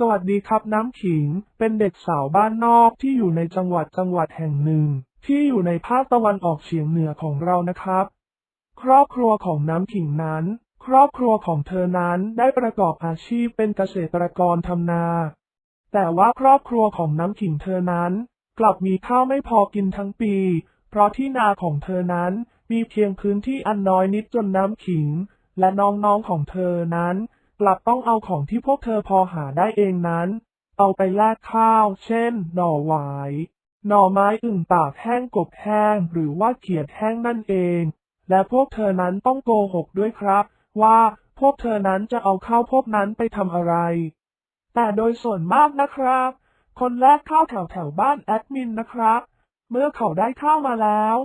สวัสดีครับน้ำขิง เป็นเด็กสาวบ้านนอกที่อยู่ในจังหวัดจังหวัดแห่งหนึ่ง ที่อยู่ในภาคตะวันออกเฉียงเหนือของเรานะครับ ครอบครัวของน้ำขิงนั้น ครอบครัวของเธอนั้นได้ประกอบอาชีพเป็นเกษตรกรทำนา แต่ว่าครอบครัวของน้ำขิงเธอนั้น กลับมีข้าวไม่พอกินทั้งปี เพราะที่นาของเธอนั้นมีเพียงพื้นที่อันน้อยนิดจนน้ำขิง และน้องๆของเธอนั้น กลับต้องเอาของที่พวกเธอพอหาได้เองนั้น เอาไปแลกข้าว เช่น หน่อหวาย หน่อไม้อึ่งตากแห้งกบแห้ง หรือว่าเขียดแห้งนั่นเอง และพวกเธอนั้นต้องโกหกด้วยครับ ว่าพวกเธอนั้นจะเอาข้าวพวกนั้นไปทำอะไร แต่โดยส่วนมากนะครับ คนแรกข้าวแถวแถวบ้านแอดมินนะครับ เมื่อเขาได้ข้าวมาแล้ว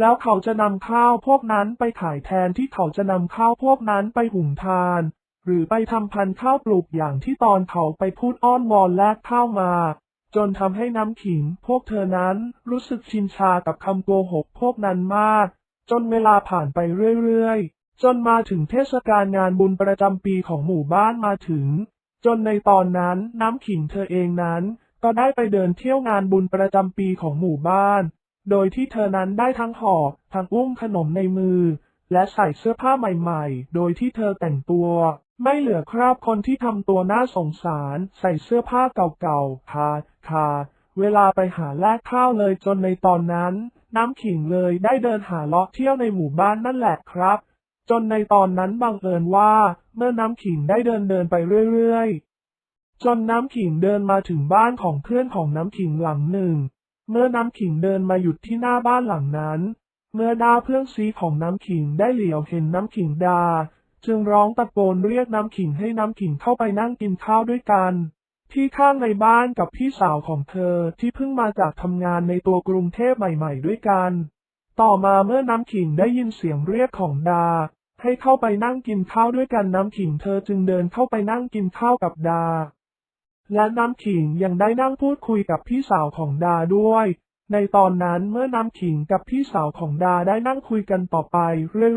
แล้วเขาจะนำข้าวพวกนั้นไปขายแทนที่เขาจะนำข้าวพวกนั้นไปหุงทาน หรือไปทำพันธุ์ข้าวปลูกอย่างที่ตอนเขาไปพูดอ้อนวอนแลกข้าวมา จนทำให้น้ำขิงพวกเธอนั้นรู้สึกชินชากับคำโกหกพวกนั้นมาก จนเวลาผ่านไปเรื่อยๆ จนมาถึงเทศกาลงานบุญประจำปีของหมู่บ้านมาถึง จนในตอนนั้นน้ำขิงเธอเองนั้น ก็ได้ไปเดินเที่ยวงานบุญประจำปีของหมู่บ้าน โดยที่เธอนั้นได้ทั้งหอบทั้งอุ้มขนมในมือ และใส่เสื้อผ้าใหม่ ๆ โดยที่เธอแต่งตัว ไม่เหลือคราบคนที่ทำตัวน่าสงสาร ใส่เสื้อผ้าเก่าๆขาดขาดเวลาไปหาแลกข้าวเลยจนในตอนนั้น น้ำขิงเลยได้เดินหาเลาะเที่ยวในหมู่บ้านนั่นแหละครับ จนในตอนนั้นบังเอิญว่า เมื่อน้ำขิงได้เดินเดินไปเรื่อยๆ จนน้ำขิงเดินมาถึงบ้านของเพื่อนของน้ำขิงหลังหนึ่ง เมื่อน้ำขิงเดินมาหยุดที่หน้าบ้านหลังนั้น เมื่อดาเพื่อนซีของน้ำขิงได้เหลียวเห็นน้ำขิงดา จึงร้องตะโกนเรียกน้ำขิงให้น้ำขิงเข้าไปนั่งกินข้าวด้วยกัน ที่ข้างในบ้านกับพี่สาวของเธอที่เพิ่งมาจากทำงานในตัวกรุงเทพใหม่ ๆ ด้วยกัน ต่อมาเมื่อน้ำขิงได้ยินเสียงเรียกของดา ให้เข้าไปนั่งกินข้าวด้วยกันน้ำขิงเธอจึงเดินเข้าไปนั่งกินข้าวกับดา และน้ำขิงยังได้นั่งพูดคุยกับพี่สาวของดาด้วยในตอนนั้นเมื่อน้ำขิงกับพี่สาวของดาได้นั่งคุยกันต่อไป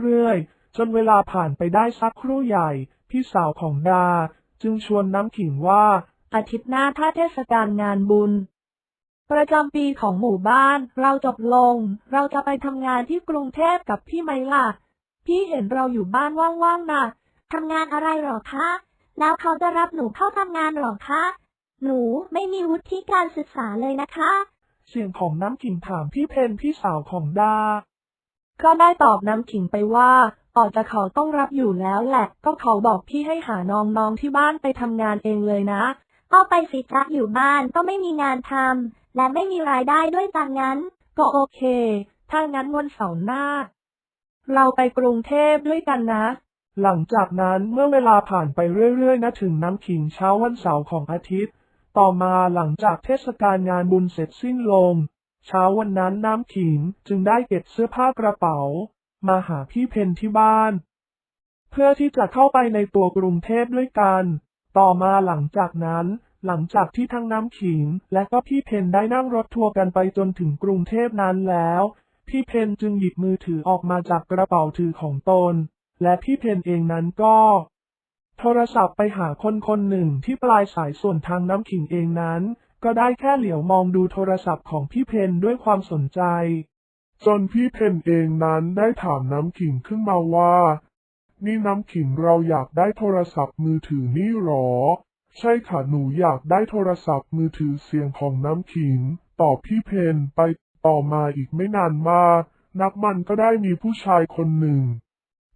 เรื่อยๆ จนเวลาผ่านไปได้สักครู่ใหญ่ พี่สาวของดา จึงชวนน้ำขิงว่า อาทิตย์หน้าถ้าเทศกาลงานบุญ ประจำปีของหมู่บ้านเราจบลง เราจะไปทำงานที่กรุงเทพกับพี่ไหมล่ะ พี่เห็นเราอยู่บ้านว่างๆนะทำงานอะไรหรอคะ แล้วเขาจะรับหนูเข้าทำงานหรอคะ หนูไม่มีวุฒิการศึกษาเลยนะคะ เสียงของน้ำขิงถามพี่เพนพี่สาวของดา ก็ได้ตอบน้ำขิงไปว่า ออจะเขาต้องรับอยู่แล้วแหละ ก็เขาบอกพี่ให้หาน้องๆที่บ้านไปทำงานเองเลยนะ ก็ไปสิจ๊ะอยู่บ้านก็ไม่มีงานทำและไม่มีรายได้ด้วยจังงั้น ก็โอเค ถ้างั้นวันเสาร์หน้า เราไปกรุงเทพด้วยกันนะ หลังจากนั้นเมื่อเวลาผ่านไปเรื่อยๆนะถึงน้ำขิงเช้าวันเสาร์ของอาทิตย์ ต่อมาหลังจากเทศกาลงานบุญเสร็จสิ้นลง เช้าวันนั้นน้ำขิงจึงได้เก็บเสื้อผ้ากระเป๋า มาหาพี่เพนที่บ้าน เพื่อที่จะเข้าไปในตัวกรุงเทพด้วยกัน ต่อมาหลังจากนั้น หลังจากที่ทั้งน้ำขิง และก็พี่เพนได้นั่งรถทัวร์กันไปจนถึงกรุงเทพนั้นแล้ว พี่เพนจึงหยิบมือถือออกมาจากกระเป๋าถือของตน และพี่เพนเองนั้นก็ โทรศัพท์ไปหาคนคนหนึ่งที่ปลายสายส่วนทางน้ำขิงเองนั้น ก็ได้แค่เหลียวมองดูโทรศัพท์ของพี่เพนด้วยความสนใจ จนพี่เพนเองนั้นได้ถามน้ำขิงขึ้นมาว่า นี่น้ำขิงเราอยากได้โทรศัพท์มือถือนี่หรอ ใช่ค่ะหนูอยากได้โทรศัพท์มือถือเสียงของน้ำขิงตอบพี่เพนไปต่อมาอีกไม่นานมา นับมันก็ได้มีผู้ชายคนหนึ่ง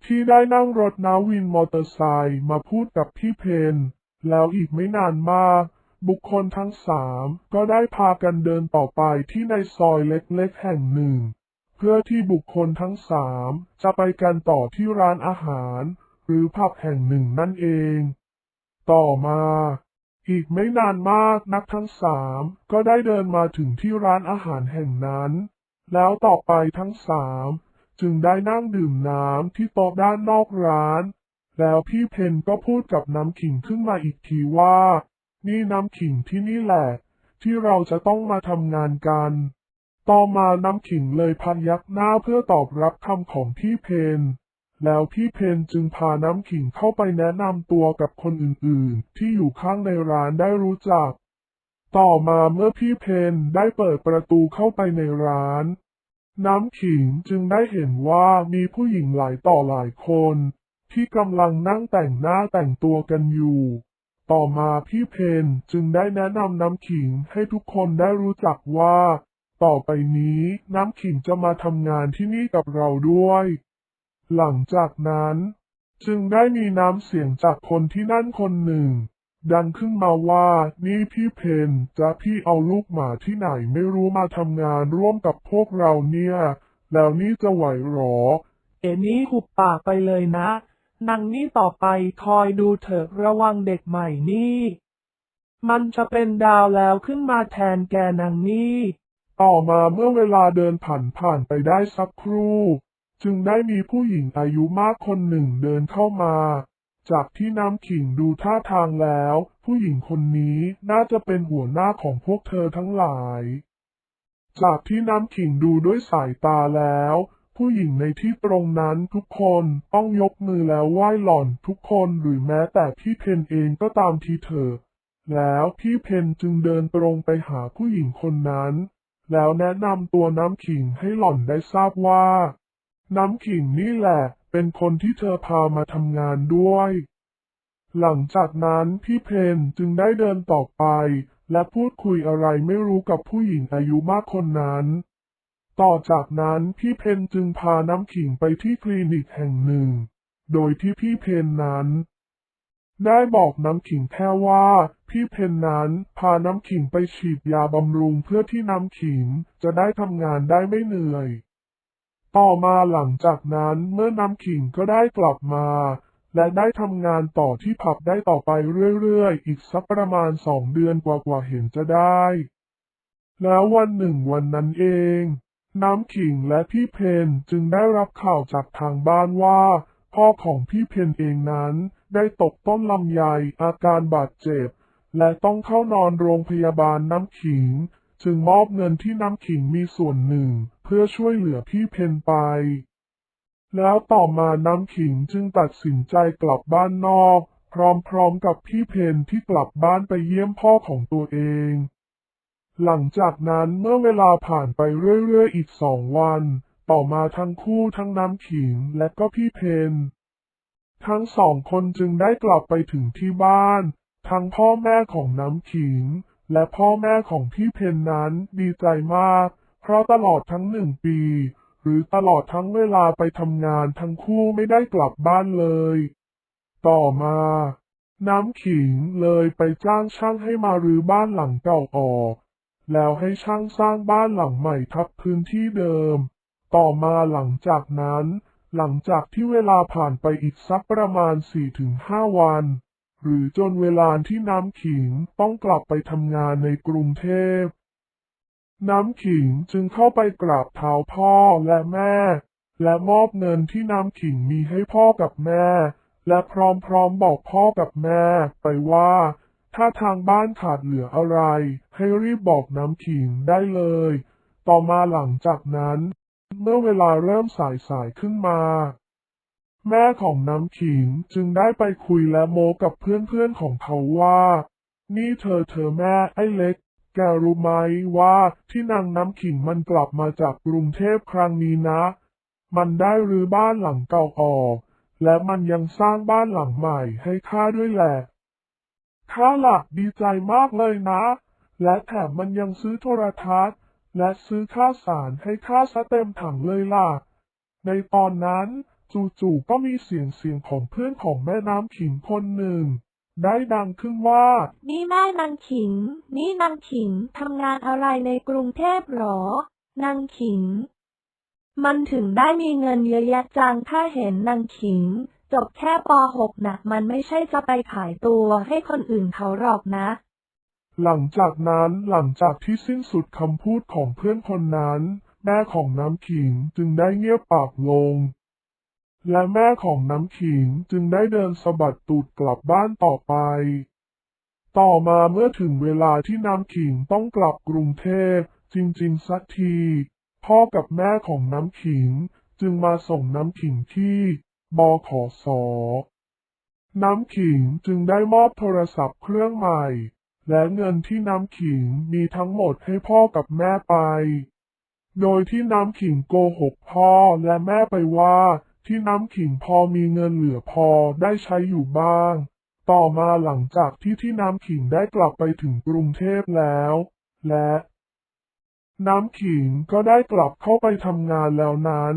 ที่ได้นั่งรถนาวินมอเตอร์ไซค์มาพูดกับพี่เพนแล้วอีกไม่นานมาบุคคลทั้งสามก็ได้พากันเดินต่อไปที่ในซอยเล็กๆแห่งหนึ่ง พื่อที่บุคคลทั้งสามจะไปกันต่อที่ร้านอาหาร หรือผับแห่งหนึ่งนั่นเอง ต่อมา อีกไม่นานมากนักทั้งสามก็ได้เดินมาถึงที่ร้านอาหารแห่งนั้น แล้วต่อไปทั้งสามจึงได้นั่งดื่มน้ำที่โต๊ะด้านนอกร้าน แล้วพี่เพนก็พูดกับน้ำขิงขึ้นมาอีกทีว่า นี่น้ำขิงที่นี่แหละ ที่เราจะต้องมาทำงานกัน ต่อมาน้ำขิงเลยพันยักหน้าเพื่อตอบรับคำของพี่เพน แล้วพี่เพนจึงพาน้ำขิงเข้าไปแนะนำตัวกับคนอื่นๆ ที่อยู่ข้างในร้านได้รู้จัก ต่อมาเมื่อพี่เพนได้เปิดประตูเข้าไปในร้าน น้ำขิงจึงได้เห็นว่ามีผู้หญิงหลายต่อหลายคน ที่กำลังนั่งแต่งหน้าแต่งตัวกันอยู่ ต่อมาพี่เพนจึงได้แนะนำน้ำขิงให้ทุกคนได้รู้จักว่า ต่อไปนี้น้ำขิงจะมาทำงานที่นี่กับเราด้วย หลังจากนั้น จึงได้มีน้ำเสียงจากคนที่นั่นคนหนึ่ง ดังขึ้นมาว่านี่พี่เพนจะพี่เอาลูกหมาที่ไหนไม่รู้มาทำงานร่วมกับพวกเราเนี่ย แล้วนี่จะไหวหรอ เอ็นี่หุบปากไปเลยนะนางนี่ต่อไปคอยดูเถอะระวังเด็กใหม่นี่ มันจะเป็นดาวแล้วขึ้นมาแทนแกนางนี่ ต่อมาเมื่อเวลาเดินผ่านผ่านไปได้สักครู่ จึงได้มีผู้หญิงอายุมากคนหนึ่งเดินเข้ามา จากที่น้ำขิงดูท่าทางแล้ว ผู้หญิงคนนี้น่าจะเป็นหัวหน้าของพวกเธอทั้งหลาย จากที่น้ำขิงดูด้วยสายตาแล้ว ผู้หญิงในที่ตรงนั้นทุกคนต้องยกมือแล้วไหว้หล่อนทุกคนหรือแม้แต่พี่เพนเองก็ตามทีเถอะแล้วพี่เพนจึงเดินตรงไปหาผู้หญิงคนนั้น แล้วแนะนำตัวน้ำขิงให้หล่อนได้ทราบว่า น้ำขิงนี่แหละ เป็นคนที่เธอพามาทำงานด้วย หลังจากนั้นพี่เพนจึงได้เดินต่อไป และพูดคุยอะไรไม่รู้กับผู้หญิงอายุมากคนนั้น ต่อจากนั้นพี่เพนจึงพาน้ำขิงไปที่คลินิกแห่งหนึ่ง โดยที่พี่เพนนั้น ได้บอกน้ำขิงแค่ว่า พี่เพนนั้นพาน้ำขิงไปฉีดยาบำรุงเพื่อที่น้ำขิงจะได้ทำงานได้ไม่เหนื่อย ต่อมาหลังจากนั้นเมื่อน้ำขิงก็ได้กลับมา และได้ทำงานต่อที่ผับได้ต่อไปเรื่อยๆ อีกสักประมาณสองเดือนกว่าๆเห็นจะได้ แล้ววันหนึ่งวันนั้นเอง น้ำขิงและพี่เพนจึงได้รับข่าวจากทางบ้านว่า พ่อของพี่เพนเองนั้น ได้ตกต้นลำไยอาการบาดเจ็บ และต้องเข้านอนโรงพยาบาลน้ำขิง จึงมอบเงินที่น้ำขิงมีส่วนหนึ่ง เพื่อช่วยเหลือพี่เพนไป แล้วต่อมาน้ำขิงจึงตัดสินใจกลับบ้านนอก พร้อมๆกับพี่เพนที่กลับบ้านไปเยี่ยมพ่อของตัวเอง หลังจากนั้นเมื่อเวลาผ่านไปเรื่อยๆอีกสองวัน ต่อมาทั้งคู่ทั้งน้ำขิงและก็พี่เพน ทั้งสองคนจึงได้กลับไปถึงที่บ้าน ทั้งพ่อแม่ของน้ำขิง และพ่อแม่ของพี่เพนนั้นดีใจมาก เพราะตลอดทั้งหนึ่งปี หรือตลอดทั้งเวลาไปทำงานทั้งคู่ไม่ได้กลับบ้านเลย ต่อมา น้ำขิงเลยไปจ้างช่างให้มารื้อบ้านหลังเก่าออกแล้วให้ช่างสร้างบ้านหลังใหม่ทับพื้นที่เดิม ต่อมาหลังจากนั้น หลังจากที่เวลาผ่านไปอีกสักประมาณ 4-5 วัน หรือจนเวลาที่น้ำขิงต้องกลับไปทำงานในกรุงเทพ น้ำขิงจึงเข้าไปกราบเท้าพ่อและแม่ และมอบเงินที่น้ำขิงมีให้พ่อกับแม่ และพร้อมๆบอกพ่อกับแม่ไปว่า ถ้าทางบ้านขาดเหลืออะไร ให้รีบบอกน้ำขิงได้เลย ต่อมาหลังจากนั้น เมื่อเวลาเริ่มสายสายๆขึ้นมา แม่ของน้ำขิงจึงได้ไปคุยและโมกับเพื่อนๆของเขาว่า นี่เธอเธอแม่ไอ้เล็ก แกรู้ไหมว่าที่นางน้ำขิงมันกลับมาจากกรุงเทพครั้งนี้นะ มันได้รื้อบ้านหลังเก่าออก และมันยังสร้างบ้านหลังใหม่ให้ข้าด้วยแหละข้าหลักดีใจมากเลยนะ และแถมมันยังซื้อโทรทัศน์ และซื้อข้าวสารให้ข้าซะเต็มถังเลยล่ะ ในตอนนั้นจู่ๆก็มีเสียงเสียงของเพื่อนของแม่น้ำขิงคนหนึ่ง ได้ดังขึ้นว่า นี่แม่นางขิง นี่นางขิงทำงานอะไรในกรุงเทพหรอ นางขิง มันถึงได้มีเงินเยอะแยะจังถ้าเห็นนางขิง จบแค่ป .6 นะมันไม่ใช่จะไปขายตัวให้คนอื่นเขาหรอกนะ หลังจากนั้นหลังจากที่สิ้นสุดคำพูดของเพื่อนคนนั้น แม่ของน้ำขิงจึงได้เงียบปากลง และแม่ของน้ำขิงจึงได้เดินสะบัดตูดกลับบ้านต่อไป ต่อมาเมื่อถึงเวลาที่น้ำขิงต้องกลับกรุงเทพจริงๆสักที พ่อกับแม่ของน้ำขิงจึงมาส่งน้ำขิงที่บขสน้ำขิงจึงได้มอบโทรศัพท์เครื่องใหม่ และเงินที่น้ำขิงมีทั้งหมดให้พ่อกับแม่ไป โดยที่น้ำขิงโกหกพ่อและแม่ไปว่าที่น้ำขิงพอมีเงินเหลือพอได้ใช้อยู่บ้าง ต่อมาหลังจากที่ที่น้ำขิงได้กลับไปถึงกรุงเทพแล้ว และ น้ำขิงก็ได้กลับเข้าไปทำงานแล้วนั้น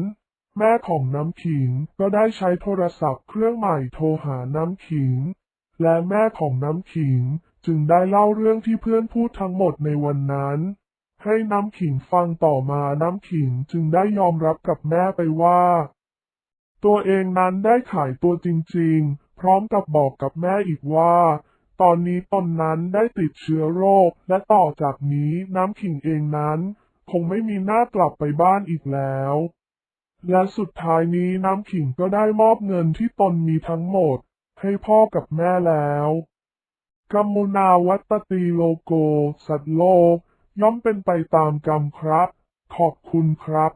แม่ของน้ำขิงก็ได้ใช้โทรศัพท์เครื่องใหม่โทรหาน้ำขิง และแม่ของน้ำขิง จึงได้เล่าเรื่องที่เพื่อนพูดทั้งหมดในวันนั้น ให้น้ำขิงฟังต่อมาน้ำขิงจึงได้ยอมรับกับแม่ไปว่า ตัวเองนั้นได้ขายตัวจริงๆ พร้อมกับบอกกับแม่อีกว่า ตอนนี้ตนนั้นได้ติดเชื้อโรค และต่อจากนี้น้ำขิงเองนั้น คงไม่มีหน้ากลับไปบ้านอีกแล้ว และสุดท้ายนี้น้ำขิงก็ได้มอบเงินที่ตนมีทั้งหมด ให้พ่อกับแม่แล้ว กัมมุนาวัตตตีโลโก สัตว์โลก ย่อมเป็นไปตามกรรมครับ ขอบคุณครับ